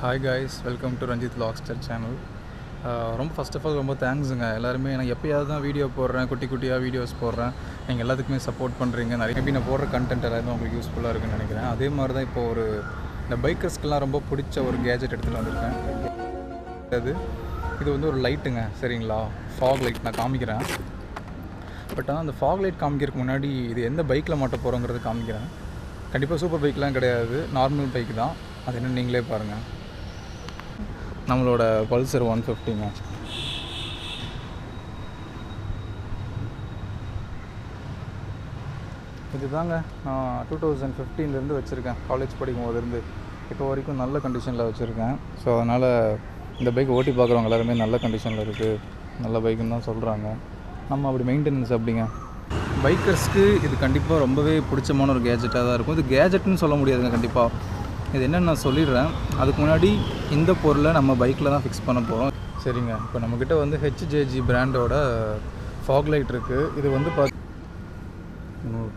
Hi guys welcome to Ranjith லாக்ஸ்டர் channel ரொம்ப first of all ரொம்ப தேங்க்ஸுங்க எல்லாருமே நான் எப்போயாவது தான் வீடியோ போடுறேன் குட்டி குட்டியாக வீடியோஸ் போடுறேன். நீங்கள் எல்லாத்துக்குமே சப்போர்ட் பண்ணுறீங்க நிறைய மேபி நான் போடுற கண்டென்ட் எல்லாருமே உங்களுக்கு யூஸ்ஃபுல்லாக இருக்குன்னு நினைக்கிறேன். அதே மாதிரி தான் இப்போ ஒரு இந்த பைக்கர்ஸ்க்கெலாம் ரொம்ப பிடிச்ச ஒரு கேஜெட் எடுத்துகிட்டு வந்திருக்கேன். அது இது வந்து ஒரு லைட்டுங்க சரிங்களா? ஃபாக் லைட் நான் காமிக்கிறேன். பட் ஆனால் அந்த ஃபாக் லைட் காமிக்கிறதுக்கு முன்னாடி இது எந்த பைக்கில் மாட்ட போகிறோங்கிறது காமிக்கிறேன். கண்டிப்பாக சூப்பர் பைக்லாம் கிடையாது. நார்மல் பைக் தான். அது என்ன நீங்களே பாருங்கள் நம்மளோட பல்சர் ஒன் ஃபிஃப்டிங்க இதுதாங்க நான் டூ தௌசண்ட் ஃபிஃப்டீன்லேருந்து வச்சுருக்கேன். காலேஜ் படிக்கும் போதுலேருந்து இப்போ வரைக்கும் நல்ல கண்டிஷனில் வச்சுருக்கேன். ஸோ அதனால் இந்த பைக் ஓட்டி பார்க்குறவங்க எல்லாருமே நல்ல கண்டிஷனில் இருக்குது நல்ல பைக்குன்னு தான் சொல்கிறாங்க நம்ம அப்படி மெயின்டெனன்ஸ் அப்படிங்க பைக்கர்ஸ்க்கு இது கண்டிப்பாக ரொம்பவே பிடிச்சமான ஒரு கேஜெட்டாக தான் இருக்கும். இது கேஜெட்னு சொல்ல முடியாதுங்க கண்டிப்பாக இது என்னென்னு நான் சொல்லிடுறேன். அதுக்கு முன்னாடி இந்த பொருளை நம்ம பைக்கில் தான் ஃபிக்ஸ் பண்ண போகிறோம் சரிங்க. இப்போ நம்மக்கிட்ட வந்து ஹெச்ஜேஜி பிராண்டோட ஃபாக் லைட் இருக்குது இது வந்து பார்த்து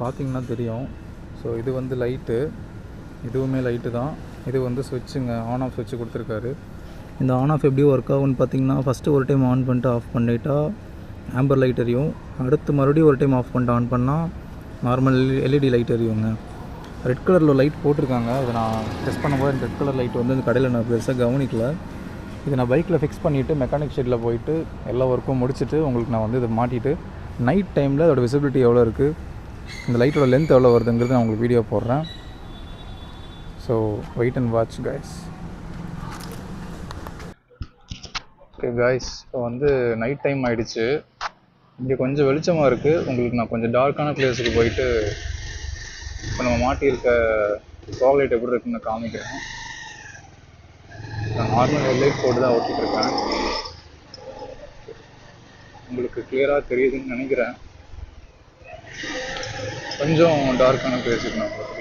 பார்த்திங்கன்னா தெரியும். ஸோ இது வந்து லைட்டு இதுவுமே லைட்டு தான். இது வந்து சுவிட்சுங்க ஆன் ஆஃப் சுவிட்ச் கொடுத்துருக்காரு. இந்த ஆன் ஆஃப் எப்படி ஒர்க் ஆகும்னு பார்த்தீங்கன்னா ஃபஸ்ட்டு ஒரு டைம் ஆன் பண்ணிட்டு ஆஃப் பண்ணிட்டா ஆம்பர் லைட் எரியும். அடுத்து மறுபடியும் ஒரு டைம் ஆஃப் பண்ணிட்டு ஆன் பண்ணால் நார்மல் எல்இடி லைட் எரியுங்க. ரெட் கலரில் லைட் போட்டிருக்காங்க. அதை நான் டெஸ்ட் பண்ணும்போது இந்த ரெட் கலர் லைட் வந்து இந்த கடையில் நான் பெருசாக கவனிக்கல. இது நான் பைக்கில் ஃபிக்ஸ் பண்ணிவிட்டு மெக்கானிக் ஷெட்டில் போயிட்டு எல்லா ஒர்க்கும் முடிச்சுட்டு உங்களுக்கு நான் வந்து இதை மாட்டிட்டு நைட் டைமில் அதோட விசிபிலிட்டி எவ்வளோ இருக்குது இந்த லைட்டோட லென்த் எவ்வளோ வருதுங்கிறது நான் உங்களுக்கு வீடியோ போடுறேன். So wait and watch guys okay guys இப்போ வந்து நைட் டைம் ஆகிடுச்சு இங்கே கொஞ்சம் வெளிச்சமாக இருக்குது உங்களுக்கு நான் கொஞ்சம் டார்க்கான பிளேஸுக்கு போயிட்டு இப்போ நம்ம மாட்டியிருக்க லைட் எப்படி இருக்குன்னு காமிக்கிறேன். நான் நார்மல் ஹெட்லைட் போட்டு தான் ஓட்டிகிட்ருக்கேன் உங்களுக்கு கிளியராக தெரியுதுன்னு நினைக்கிறேன். கொஞ்சம் டார்க்கான பேசிக்கணும் நான்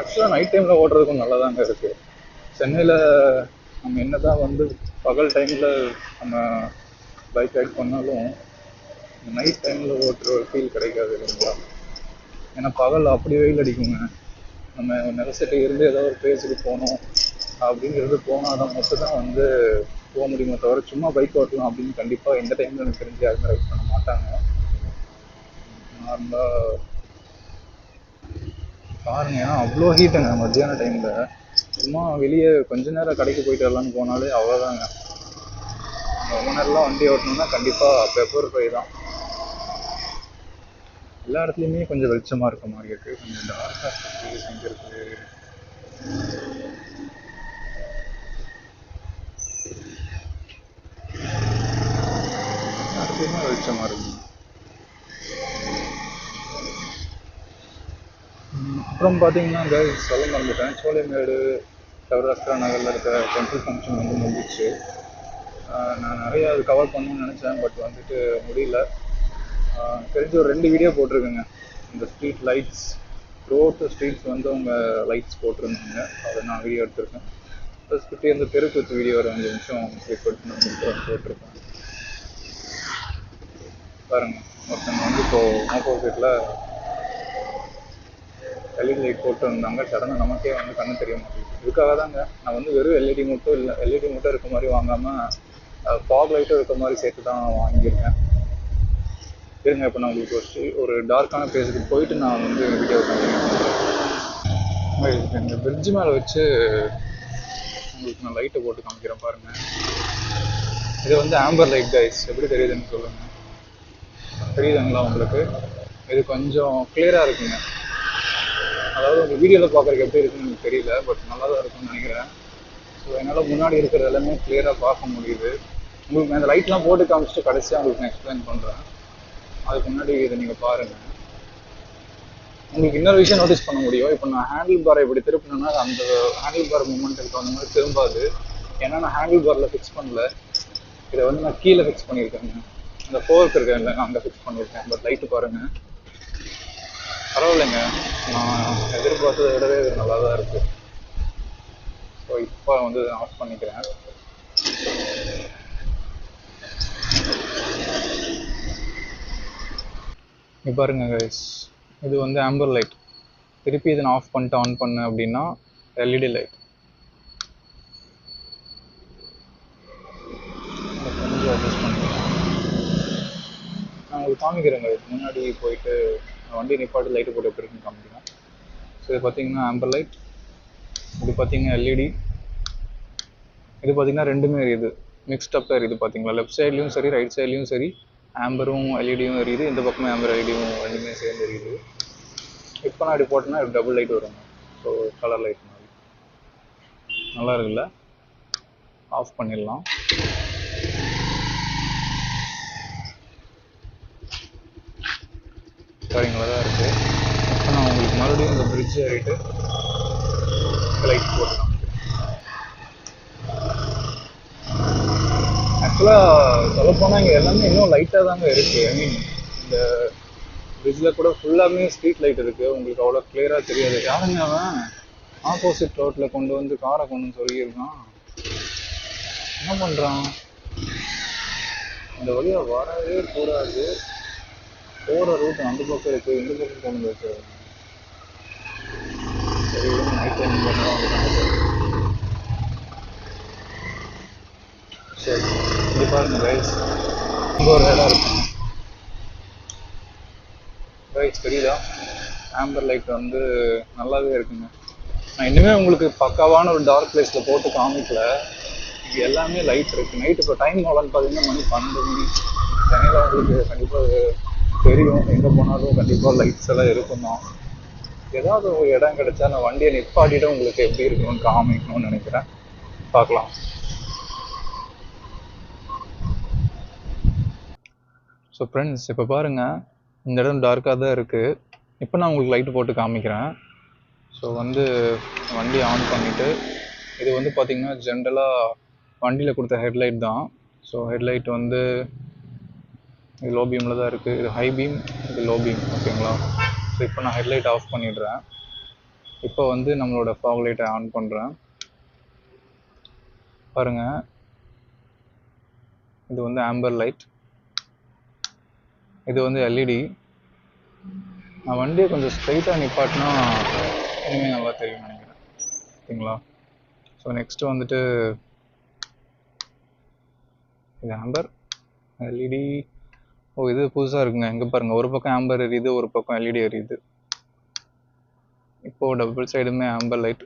ஆக்சுவலாக நைட் டைமில் ஓட்டுறதுக்கும் நல்லா தாங்க இருக்குது சென்னையில் நம்ம என்ன தான் வந்து பகல் டைமில் நம்ம பைக் ரைட் பண்ணாலும் நைட் டைமில் ஓட்டுற ஒரு ஃபீல் கிடைக்காது இல்லைங்களா? ஏன்னா பகல் அப்படி வெயில் அடிக்குங்க. நம்ம நிலசட்டை இருந்து ஏதோ ஒரு பிளேஸுக்கு போகணும். அப்படிங்கிறது போனால் தான் மட்டும் தான் வந்து போக முடியுமே தவிர சும்மா பைக் ஓட்டலாம் அப்படின்னு கண்டிப்பாக எந்த டைமில் எனக்கு தெரிஞ்சு யாருமே ரைட் பண்ண மாட்டாங்க. நார்மலாக பாருங்க ஏன்னா அவ்வளோ ஹீட்டுங்க மத்தியான டைமில் சும்மா வெளியே கொஞ்ச நேரம் கடைக்கு போயிட்டு வரலான்னு போனாலே அவ்வளோதாங்க ரொம்ப நேரம்லாம் வண்டி ஓட்டணும்னா கண்டிப்பாக பெப்பர் ஃப்ரை தான். எல்லா இடத்துலையுமே கொஞ்சம் வெளிச்சமாக இருக்க மாதிரி இருக்குது கொஞ்சம் டார்க்காக எங்கே இருக்குது எல்லாத்துலேயுமே வெளிச்சமாக இருக்குது அப்புறம் பார்த்தீங்கன்னா இந்த சொல்ல மறந்துட்டேன். சோலைமேடு சௌராஷ்டிரா நகரில் இருக்கிற டெம்பிள் ஃபங்க்ஷன் வந்து முடிச்சு நான் நிறைய அது கவர் பண்ணணும்னு நினச்சேன் பட் வந்துட்டு முடியல. தெரிஞ்ச ஒரு ரெண்டு வீடியோ போட்டிருக்கேங்க. இந்த ஸ்ட்ரீட் லைட்ஸ் ரோட் ஸ்ட்ரீட்ஸ் வந்து அவங்க லைட்ஸ் போட்டிருந்தாங்க. அதை நான் வீடியோ எடுத்திருக்கேன். ப்ளஸ் சுற்றி அந்த தெருக்கூத்து வீடியோ ஒரு அஞ்சு நிமிஷம் பண்ணி போட்டிருக்கேன். பாருங்க. ஒருத்தங்க வந்து இப்போது ஆப்போசிட்டில் எல்இடி லைட் போட்டு இருந்தாங்க சடனாக நமக்கே வந்து கண்ணு தெரிய மாட்டேங்குது. இதுக்காக தாங்க நான் வந்து வெறும் எல்இடி மட்டும் இல்லை எல்இடி மட்டும் இருக்க மாதிரி வாங்காமல் ஃபாக் லைட்டும் இருக்க மாதிரி சேர்த்து தான் வாங்கியிருக்கேன். இருங்க இப்போ நான் உங்களுக்கு ஒரு ஒரு டார்க்கான பிளேஸுக்கு போயிட்டு நான் வந்து வீடியோ காமிக்கிறேன். இந்த பிரிட்ஜ் மேலே வச்சு உங்களுக்கு நான் லைட்டை போட்டு காமிக்கிறேன் பாருங்கள் இது வந்து ஆம்பர் லைட் கைஸ் எப்படி தெரியுதுன்னு சொல்லுங்கள் தெரியுதுங்களா உங்களுக்கு? இது கொஞ்சம் கிளியராக இருக்குங்க. அதாவது உங்கள் வீடியோவில் பார்க்குறதுக்கு எப்படி இருக்குன்னு எனக்கு தெரியல பட் நல்லா தான் இருக்கும்னு நினைக்கிறேன். ஸோ என்னால் முன்னாடி இருக்கிற எல்லாமே கிளியராக பார்க்க முடியுது. உங்களுக்கு அந்த லைட்லாம் போட்டு காமிச்சிட்டு கடைசியாக உங்களுக்கு நான் எக்ஸ்பிளைன் பண்ணுறேன் அதுக்கு முன்னாடி இதை நீங்கள் பாருங்கள் உங்களுக்கு இன்னொரு விஷயம் நோட்டீஸ் பண்ண முடியும். இப்போ நான் ஹேண்டில் பாரை இப்படி திருப்பினேன்னா அந்த ஹேண்டில் பார் மூமெண்ட்டுக்கு தகுந்த மாதிரி திரும்பாது. ஏன்னா நான் ஹேண்டில் பாரில் ஃபிக்ஸ் பண்ணல. இதை வந்து நான் கீழே ஃபிக்ஸ் பண்ணியிருக்கேங்க. அந்த ஃபோர்க் இருக்கேன் இல்லை நான் அங்கே ஃபிக்ஸ் பண்ணியிருக்கேன். பட் லைட்டு பாருங்கள் பரவாயில்லைங்க. நான் எதிர்பார்த்ததை விடவே இது நல்லா தான் இருக்குது ஸோ இப்போ வந்து ஆஃப் பண்ணிக்கிறேன். இப்போ பாருங்க கைஸ் இது வந்து ஆம்பர் லைட் திருப்பி இதை நான் ஆஃப் பண்ணிட்டு ஆன் பண்ணேன் அப்படின்னா எல்இடி லைட் அட்ஜஸ்ட் பண்ணிக்கலாம். நான் உங்களுக்கு காமிக்கிறேங்க முன்னாடி போயிட்டு வண்டி நிப்பாட்டு லைட்டு போட்டு எப்படி இருக்குன்னு காமிக்கிறேன். ஸோ இது பார்த்தீங்கன்னா ஆம்பர் லைட் இது பார்த்தீங்கன்னா எல்இடி இது பார்த்தீங்கன்னா ரெண்டுமே எரியுது. மிக்ஸ்ட் எரியுது பார்த்தீங்களா லெஃப்ட் சைட்லேயும் சரி ரைட் சைட்லேயும் சரி ஆம்பரும் எல்இடியும் எரியுது. இந்த பக்கமே ஆம்பர் எல்இடியும் ரெண்டுமே சேர்ந்து எரியுது. இப்போ நான் இப்படி போட்டேன்னா டபுள் லைட் வரும். ஸோ கலர் லைட் மாதிரி. நல்லா இருக்குல்ல? ஆஃப் பண்ணிடலாம். காரியங்களாக தான் இருக்குது அப்போ நான் உங்களுக்கு மறுபடியும் இந்த பிரிட்ஜ் ஏறிட்டு லைட் போட்டுக்கலாம் ஆக்சுவலாக சொல்லப்போனால் இங்கே எல்லாமே இன்னும் லைட்டாக தாங்க இருக்குது ஐ மீன் இந்த பிரிட்ஜில் கூட ஃபுல்லாமே ஸ்ட்ரீட் லைட் இருக்குது உங்களுக்கு அவ்வளோ கிளியராக தெரியாது. யாருங்க அவன்? ஆப்போசிட் ரோட்டில் கொண்டு வந்து காரை கொண்டு சொல்லியிருக்கான். என்ன பண்ணுறான் இந்த வழியாக வரவே கூடாது. போகிற ரூட் அந்த பக்கம் இருக்குது இந்த பக்கம் போகணும் வந்து சரி நைட் டைம் சரி பாருங்க ரைஸ் இங்கே ஒரு இடம் ரைஸ் தெரியுதா ஆம்பர் லைட் வந்து நல்லாவே இருக்குங்க. நான் இன்னுமே உங்களுக்கு பக்காவான ஒரு டார்க் பிளேஸில் போட்டு காமிக்கல. இது எல்லாமே லைட் இருக்குது நைட் இப்போ டைம் எவ்வளோன்னு பார்த்தீங்கன்னா மணி பன்னெண்டு மணி. சென்னையில் உங்களுக்கு கண்டிப்பாக தெரியும் எங்கே போனாலும் கண்டிப்பாக லைட்ஸ் எல்லாம் இருக்கும் தான் ஏதாவது ஒரு இடம் கிடைச்சா நான் வண்டியை நிப்பாட்டிட்டு உங்களுக்கு எப்படி இருக்கணும்னு காமிக்கணும்னு நினைக்கிறேன். பார்க்கலாம். ஸோ ஃப்ரெண்ட்ஸ் இப்போ பாருங்கள் இந்த இடம் டார்க்காக தான் இருக்குது இப்போ நான் உங்களுக்கு லைட்டு போட்டு காமிக்கிறேன். ஸோ வந்து வண்டி ஆன் பண்ணிவிட்டு இது வந்து பார்த்திங்கன்னா ஜென்ரலாக வண்டியில் கொடுத்த ஹெட்லைட் தான். ஸோ ஹெட்லைட் வந்து இது லோ பீமில் தான் இருக்குது இது ஹை பீம் இது லோ பீம் ஓகேங்களா ஸோ இப்போ நான் ஹெட்லைட் ஆஃப் பண்ணிடுறேன். இப்போ வந்து நம்மளோட ஃபாக் லைட்டை ஆன் பண்ணுறேன் பாருங்கள் இது வந்து ஆம்பர் லைட் இது வந்து எல்இடி நான் வண்டியை கொஞ்சம் ஸ்ட்ரைட்டாக நிப்பாட்டினா இனிமேல் நல்லா தெரியும்னு நினைக்கிறேன். ஓகேங்களா? ஸோ நெக்ஸ்ட்டு வந்துட்டு இது ஆம்பர் எல்இடி ஓ இது புதுசாக இருக்குங்க. எங்கே பாருங்கள் ஒரு பக்கம் ஆம்பர் எரியுது ஒரு பக்கம் எல்இடி எரியுது. இப்போது டபுள் சைடுமே ஆம்பர் லைட்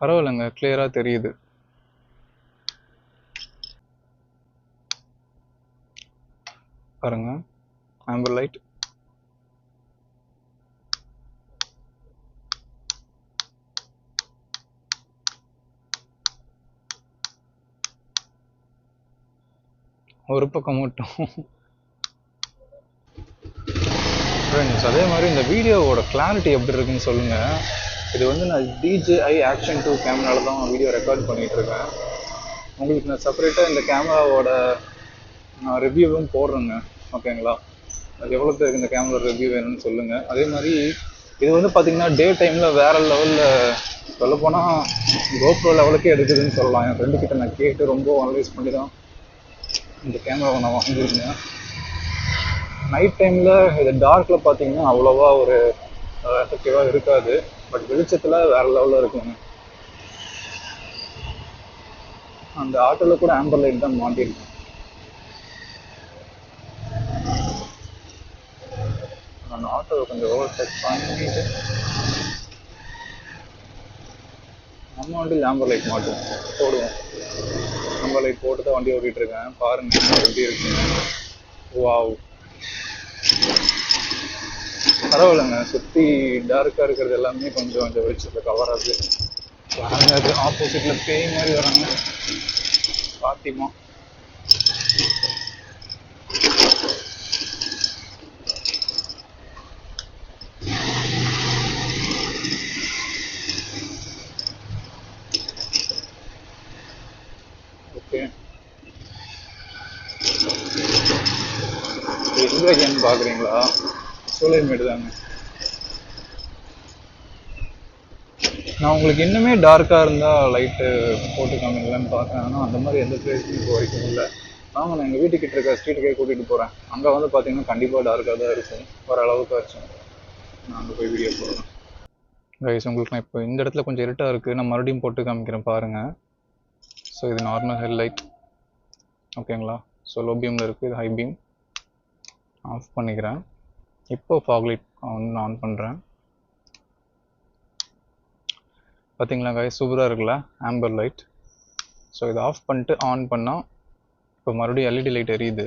பரவாயில்லைங்க. கிளியராக தெரியுது. பாருங்க. ஆம்பர் லைட் ஒரு பக்கம் மட்டும். ஃப்ரெண்ட்ஸ் அதே மாதிரி இந்த வீடியோவோட கிளாரிட்டி எப்படி இருக்குன்னு சொல்லுங்கள் இது வந்து நான் டிஜேஐ ஆக்ஷன் டூ கேமராவில் தான் வீடியோ ரெக்கார்ட் பண்ணிகிட்டு இருக்கேன். உங்களுக்கு நான் செப்பரேட்டாக இந்த கேமராவோட நான் ரிவ்யூவும் போடுறேங்க. ஓகேங்களா அது எவ்வளோ பேருக்கு இந்த கேமரா ரிவ்யூ வேணும்னு சொல்லுங்கள் அதே மாதிரி இது வந்து பார்த்திங்கன்னா டே டைமில் வேறு லெவலில் சொல்லப்போனால் கோப்ரோ லெவலுக்கே எடுக்குதுன்னு சொல்லலாம். என் ஃப்ரெண்டு கிட்ட நான் கேட்டு ரொம்ப அனலைஸ் பண்ணி தான் இந்த கேமராவை நான் வாங்கியிருந்தேன். நைட் டைமில் இது டார்க்கில் பார்த்தீங்கன்னா அவ்வளோவா ஒரு எஃபெக்டிவாக இருக்காது. பட் வெளிச்சத்தில் வேறு லெவலில் இருக்குங்க. அந்த ஆட்டோவில் கூட ஆம்பர் லைட் தான் மாட்டியிருக்கேன் அந்த ஆட்டோவை கொஞ்சம் ஓவர் டச் பண்ணிட்டு நம்ம வண்டியில் ஆம்பர் லைட் மாட்டுவோம். போடுவோம். ஆம்பர் லைட் போட்டு தான் வண்டி ஓட்டிகிட்டு இருக்கேன் பாருங்க எப்படி இருக்குங்க வாவ் பரவாயில்லைங்க. சுற்றி டார்க்காக இருக்கிறது எல்லாமே கொஞ்சம் இந்த வெளிச்சத்தில் கவர் ஆகுது. வராங்க அது ஆப்போசிட்டில் பேய் மாதிரி வராங்க. பாத்திமா ஓகே எங்க ஏன்னு பார்க்குறீங்களா சோலைமேடு தாங்க நான் உங்களுக்கு இன்னுமே டார்க்காக இருந்தால் லைட்டு போட்டு காமிக்கலான்னு பார்த்தேன். ஆனால் அந்த மாதிரி எந்த பிளேஸ்லையும் இப்போ வரைக்கும் இல்லை. வாங்க நான் எங்கள் வீட்டுக்கிட்ட இருக்க ஸ்ட்ரீட்டுக்கே கூட்டிகிட்டு போகிறேன் அங்கே வந்து பார்த்தீங்கன்னா கண்டிப்பாக டார்க்காக தான் இருக்கும். ஓரளவுக்கு ஆச்சும் நான் அங்கே போய் வீடியோ போடுறேன். கைஸ் உங்களுக்கு நான் இப்போ இந்த இடத்துல கொஞ்சம் இருட்டாக இருக்குது நான் மறுபடியும் போட்டு காமிக்கிறேன் பாருங்கள் ஸோ இது நார்மல் ஹெட்லைட் ஓகேங்களா ஸோ லோ பீமில் இருக்குது இது ஹை பீம் ஆஃப் பண்ணிக்கிறேன். இப்போ ஃபாக்லைட் லைட் ஆன் பண்ணுறேன் பார்த்தீங்களா கை சூப்பராக இருக்குல்ல? ஆம்பர் லைட் ஸோ இதை ஆஃப் பண்ணிட்டு ஆன் பண்ணால் இப்போ மறுபடியும் எல்இடி லைட் எரியுது.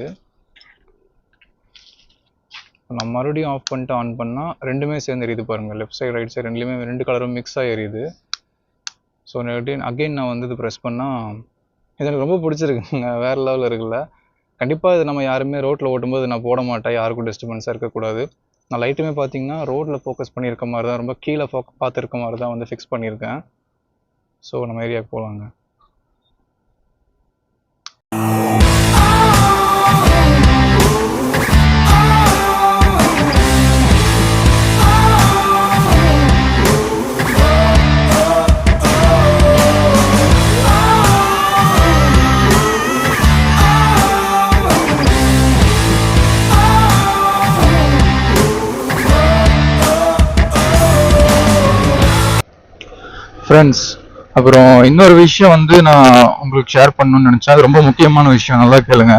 நான் மறுபடியும் ஆஃப் பண்ணிட்டு ஆன் பண்ணால் ரெண்டுமே சேர்ந்து எரியுது பாருங்கள் லெஃப்ட் சைடு ரைட் சைடு ரெண்டுலேயுமே ரெண்டு கலரும் மிக்ஸ் ஆகி எரியுது. ஸோ நெகட்டிவ் அகைன் நான் வந்து இது ப்ரெஸ் பண்ணால் இது எனக்கு ரொம்ப பிடிச்சிருக்குங்க. வேறு லெவலில் இருக்குல்ல? கண்டிப்பாக இது நம்ம யாருமே ரோட்டில் ஓட்டும்போது நான் போட மாட்டேன் யாருக்கும் டிஸ்டர்பன்ஸாக இருக்கக்கூடாது. நான் லைட்டுமே பார்த்தீங்கன்னா ரோட்டில் ஃபோக்கஸ் பண்ணியிருக்க மாதிரி தான் ரொம்ப கீழே ஃபோக் பார்த்துருக்க மாதிரி தான் வந்து ஃபிக்ஸ் பண்ணியிருக்கேன். ஸோ நம்ம ஏரியாவுக்கு போகலாங்க ஃப்ரெண்ட்ஸ் அப்புறம் இன்னொரு விஷயம் வந்து நான் உங்களுக்கு ஷேர் பண்ணணும்னு நினச்சேன். அது ரொம்ப முக்கியமான விஷயம். நல்லா கேளுங்க.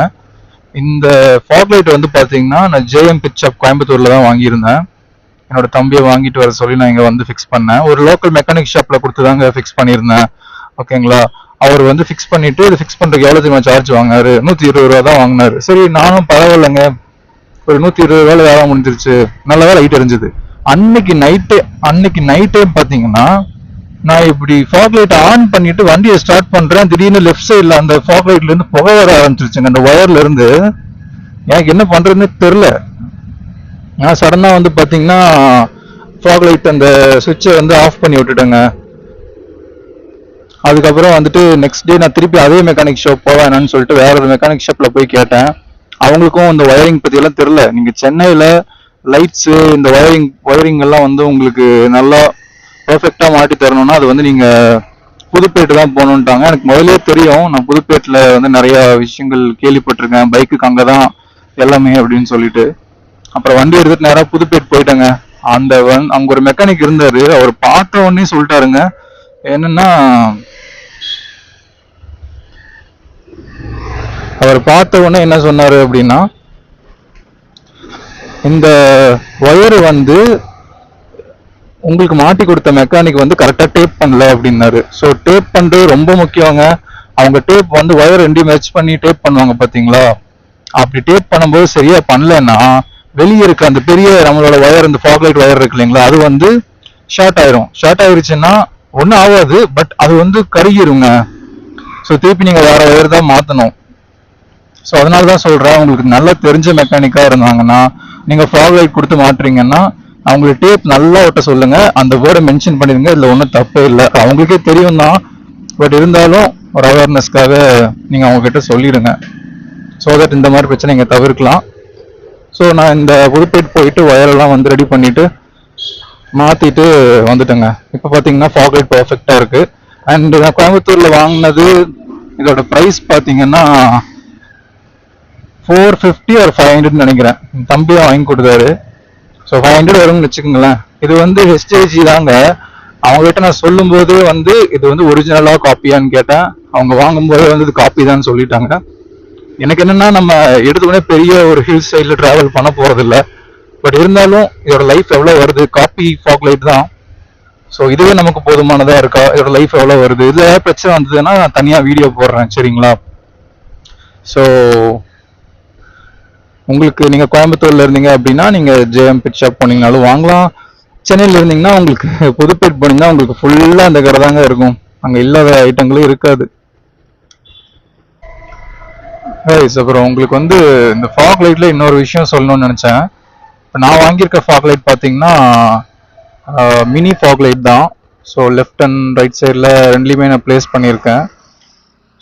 இந்த ஃபாக் லைட் வந்து பார்த்தீங்கன்னா நான் ஜேஎம் பிக்சப் கோயம்புத்தூரில் தான் வாங்கியிருந்தேன். என்னோட தம்பியை வாங்கிட்டு வர சொல்லி நான் இங்கே வந்து ஃபிக்ஸ் பண்ணேன். ஒரு லோக்கல் மெக்கானிக் ஷாப்பில் கொடுத்து தாங்க ஃபிக்ஸ் பண்ணியிருந்தேன். ஓகேங்களா அவர் வந்து ஃபிக்ஸ் பண்ணிட்டு இது ஃபிக்ஸ் பண்ணுறதுக்கு எவ்வளோ தெரியுமா சார்ஜ் வாங்கினாரு? நூற்றி இருபது ரூபா தான் வாங்கினாரு. சரி நானும் பரவாயில்லைங்க. ஒரு நூற்றி இருபது ரூபாயில் வேலை முடிஞ்சிருச்சு. நல்ல லைட் எரிஞ்சுது அன்னைக்கு நைட்டு அன்னைக்கு நைட்டே பார்த்தீங்கன்னா நான் இப்படி ஃபாக் லைட் ஆன் பண்ணிட்டு வண்டியை ஸ்டார்ட் பண்றேன். திடீர்னு லெஃப்ட் சைடுல அந்த ஃபாக் லைட்ல இருந்து புகை வர ஆரம்பிச்சிருச்சுங்க. அந்த ஒயர்ல இருந்து. எனக்கு என்ன பண்றதுன்னு தெரியல. நான் சடனா வந்து பாத்தீங்கன்னா ஃபாக் லைட் அந்த சுவிட்சை வந்து ஆஃப் பண்ணி விட்டுட்டேங்க. அதுக்கப்புறம் வந்துட்டு நெக்ஸ்ட் டே நான் திருப்பி அதே மெக்கானிக் ஷாப் போவேன்னு சொல்லிட்டு வேற ஒரு மெக்கானிக் ஷாப்ல போய் கேட்டேன். அவங்களுக்கும் இந்த ஒயரிங் பத்தி எல்லாம் தெரியல. நீங்க சென்னையில லைட்ஸ் இந்த ஒயரிங் ஒயரிங் எல்லாம் வந்து உங்களுக்கு நல்லா பெர்ஃபெக்டா மாட்டி தரணும்னா அது வந்து நீங்கள் புதுப்பேட்டு தான் போகணுன்ட்டாங்க எனக்கு முதலே தெரியும். நான் புதுப்பேட்டில் வந்து நிறைய விஷயங்கள் கேள்விப்பட்டிருக்கேன். பைக்குக்கு அங்கே தான் எல்லாமே அப்படின்னு சொல்லிட்டு. அப்புறம் வண்டி எடுத்துட்டு நேராக புதுப்பேட் போயிட்டேங்க. அந்த வந் அங்கே ஒரு மெக்கானிக் இருந்தார். அவர் பார்த்த உடனே சொல்லிட்டாருங்க. என்னன்னா அவர் பார்த்த உடனே என்ன சொன்னார் அப்படின்னா இந்த ஒயர் வந்து உங்களுக்கு மாட்டி கொடுத்த மெக்கானிக் வந்து கரெக்டாக டேப் பண்ணல அப்படின்னாரு. ஸோ டேப் பண்ணுறது ரொம்ப முக்கியங்க. அவங்க டேப் வந்து ஒயர் ரெண்டையும் மேட்ச் பண்ணி டேப் பண்ணுவாங்க பார்த்தீங்களா அப்படி டேப் பண்ணும்போது சரியாக பண்ணலன்னா வெளியே இருக்க அந்த பெரிய நம்மளோட ஒயர் இந்த ஃபாக்லைட் ஒயர் இருக்கு இல்லைங்களா அது வந்து ஷார்ட் ஆயிரும். ஷார்ட் ஆயிருச்சுன்னா ஒன்றும் ஆகாது பட் அது வந்து கருகிருங்க. ஸோ திருப்பி நீங்கள் வேற ஒயர் தான் மாற்றணும் ஸோ அதனால தான் சொல்கிறேன் உங்களுக்கு நல்லா தெரிஞ்ச மெக்கானிக்காக இருந்தாங்கன்னா நீங்கள் ஃபாக் லைட் கொடுத்து மாட்டுறீங்கன்னா அவங்களுக்கு டேப் நல்லா ஒட்ட சொல்லுங்க. அந்த வேர்டை மென்ஷன் பண்ணிடுங்க. இதில் ஒன்றும் தப்பே இல்லை. அவங்களுக்கே தெரியும் தான். பட் இருந்தாலும் ஒரு அவேர்னஸ்க்காக நீங்கள் அவங்கக்கிட்ட சொல்லிடுங்க. ஸோ தட் இந்த மாதிரி பிரச்சனை இங்கே தவிர்க்கலாம். ஸோ நான் இந்த புதுப்பேட் போயிட்டு ஒயரெல்லாம் வந்து ரெடி பண்ணிவிட்டு மாற்றிட்டு வந்துட்டேங்க. இப்போ பார்த்தீங்கன்னா ஃபாக் பர்ஃபெக்டாக இருக்குது அண்ட் நான் கோயம்புத்தூரில் வாங்கினது இதோட ப்ரைஸ் பார்த்தீங்கன்னா ஃபோர் ஃபிஃப்டி ஒரு ஃபைவ் ஹண்ட்ரட்னு நினைக்கிறேன். என் வாங்கி கொடுத்தாரு. ஸோ ஃபைவ் ஹண்ட்ரட் வரும்னு வச்சுக்கோங்களேன். இது வந்து ஹெச்டிஜி தாங்க. அவங்ககிட்ட நான் சொல்லும்போது வந்து இது வந்து ஒரிஜினலா காப்பியான்னு கேட்டேன். அவங்க வாங்கும்போது வந்து இது காப்பி தான் சொல்லிட்டாங்க. எனக்கு என்னன்னா நம்ம எடுத்த உடனே பெரிய ஒரு ஹில் சைடில் டிராவல் பண்ண போறதில்ல. பட் இருந்தாலும் இதோட லைஃப் எவ்வளோ வருது? காப்பி ஃபாக் லைட் தான். ஸோ இதுவே நமக்கு போதுமானதாக இருக்கா? இதோட லைஃப் எவ்வளோ வருது? இதில் ஏதாவது பிரச்சனை வந்ததுன்னா நான் தனியாக வீடியோ போடுறேன். சரிங்களா? ஸோ உங்களுக்கு நீங்க கோயம்புத்தூர்ல இருந்தீங்க அப்படின்னா நீங்க ஜேஎம் பிட் ஷாப் போனீங்கனாலும் வாங்கலாம். சென்னையில இருந்தீங்கன்னா உங்களுக்கு புதுப்பேட் போனீங்கன்னா உங்களுக்கு ஃபுல்லா அந்த கடை தாங்க இருக்கும். அங்க இல்லாத ஐட்டங்களும் இருக்காது. அப்புறம் உங்களுக்கு வந்து இந்த ஃபாக் லைட்ல இன்னொரு விஷயம் சொல்லணும்னு நினைச்சேன். இப்போ நான் வாங்கியிருக்க ஃபாக் லைட் பார்த்தீங்கன்னா மினி ஃபாக் லைட் தான். ஸோ லெஃப்ட் அண்ட் ரைட் சைடில் ரெண்டுலேயுமே நான் ப்ளேஸ் பண்ணியிருக்கேன்.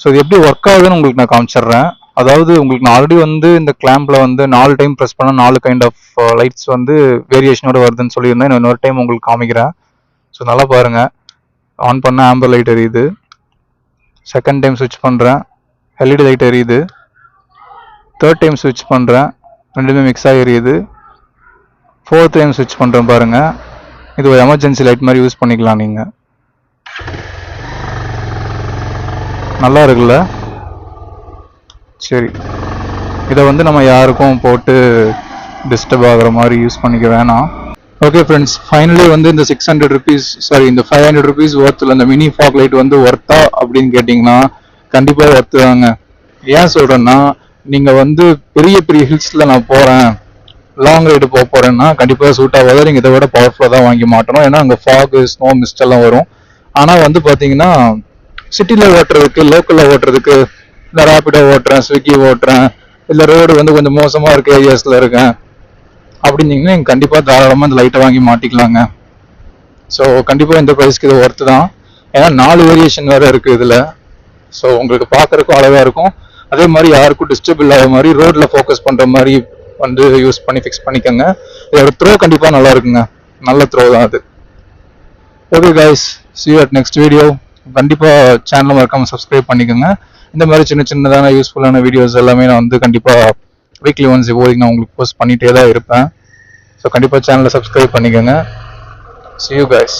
ஸோ இது எப்படி ஒர்க் ஆகுதுன்னு உங்களுக்கு நான் காமிச்சிடுறேன். அதாவது உங்களுக்கு நான் ஆல்ரெடி வந்து இந்த கிளாம்ப்ல வந்து நாலு டைம் ப்ரெஸ் பண்ணால் நாலு கைண்ட் ஆஃப் லைட்ஸ் வந்து வேரியேஷனோட வருதுன்னு சொல்லியிருந்தேன். நான் இன்னொரு டைம் உங்களுக்கு காமிக்கிறேன். ஸோ நல்லா பாருங்க. ஆன் பண்ண ஆம்பர் லைட் எரியுது. செகண்ட் டைம் ஸ்விட்ச் பண்ணுறேன் எல்இடி லைட் எரியுது. தேர்ட் டைம் ஸ்விட்ச் பண்ணுறேன் ரெண்டுமே மிக்ஸ் ஆகி எரியுது. ஃபோர்த் டைம் ஸ்விட்ச் பண்ணுறேன் பாருங்கள் இது ஒரு எமர்ஜென்சி லைட் மாதிரி யூஸ் பண்ணிக்கலாம் நீங்கள் நல்லா இருக்குல்ல? சரி. இதை வந்து நம்ம யாருக்கும் போட்டு டிஸ்டர்ப் ஆகுற மாதிரி யூஸ் பண்ணிக்க வேணாம். ஓகே ஃப்ரெண்ட்ஸ் ஃபைனலி வந்து இந்த சிக்ஸ் ஹண்ட்ரட் ருபீஸ் சாரி இந்த ஃபைவ் ஹண்ட்ரட் ருபீஸ் ஒர்த்தில் இந்த மினி ஃபாக் லைட் வந்து ஒர்த்தா அப்படின்னு கேட்டிங்கன்னா கண்டிப்பாக ஒர்த்துவாங்க ஏன் சொல்கிறேன்னா நீங்கள் வந்து பெரிய பெரிய ஹில்ஸில் நான் போகிறேன் லாங் ரைடு போக போகிறேன்னா கண்டிப்பாக சூட் ஆகாத. நீங்கள் இதை விட பவர்ஃபுல்லாக தான் வாங்கி மாட்டணும். ஏன்னா அங்கே ஃபாகு ஸ்னோ மிஸ்ட் எல்லாம் வரும். ஆனால் வந்து பார்த்தீங்கன்னா சிட்டியில் ஓட்டுறதுக்கு லோக்கலில் ஓட்டுறதுக்கு இல்லை ரேப்பிடோ ஓட்டுறேன் ஸ்விக்கி ஓட்டுறேன். இல்லை ரோடு வந்து கொஞ்சம் மோசமாக இருக்க ஏரியாஸில் இருக்கேன். அப்படின்னீங்கன்னா நீங்கள் கண்டிப்பாக தாராளமாக இந்த லைட்டை வாங்கி மாட்டிக்கலாங்க. ஸோ கண்டிப்பாக இந்த ப்ரைஸ்க்கு இது ஒர்த்து தான். ஏன்னா நாலு வேரியேஷன் வேறு இருக்குது இதில். ஸோ உங்களுக்கு பார்க்குறக்கும் அழகாக இருக்கும். அதே மாதிரி யாருக்கும் டிஸ்டர்ப் இல்லாத மாதிரி ரோட்டில் ஃபோக்கஸ் பண்ணுற மாதிரி வந்து யூஸ் பண்ணி ஃபிக்ஸ் பண்ணிக்கோங்க. இதோட த்ரோ கண்டிப்பாக நல்லா இருக்குங்க. நல்ல த்ரோ தான் அது. Okay guys see at next video கண்டிப்பாக சேனலும் மறக்காமல் சப்ஸ்கிரைப் பண்ணிக்கோங்க. இந்த மாதிரி சின்ன சின்னதான யூஸ்ஃபுல்லான வீடியோஸ் எல்லாமே நான் வந்து கண்டிப்பாக வீக்லி ஒன்ஸ் இப்போதைக்கு நான் உங்களுக்கு போஸ்ட் பண்ணிகிட்டே தான் இருப்பேன். ஸோ கண்டிப்பாக சேனலை சப்ஸ்கிரைப் பண்ணிக்கோங்க. See you guys.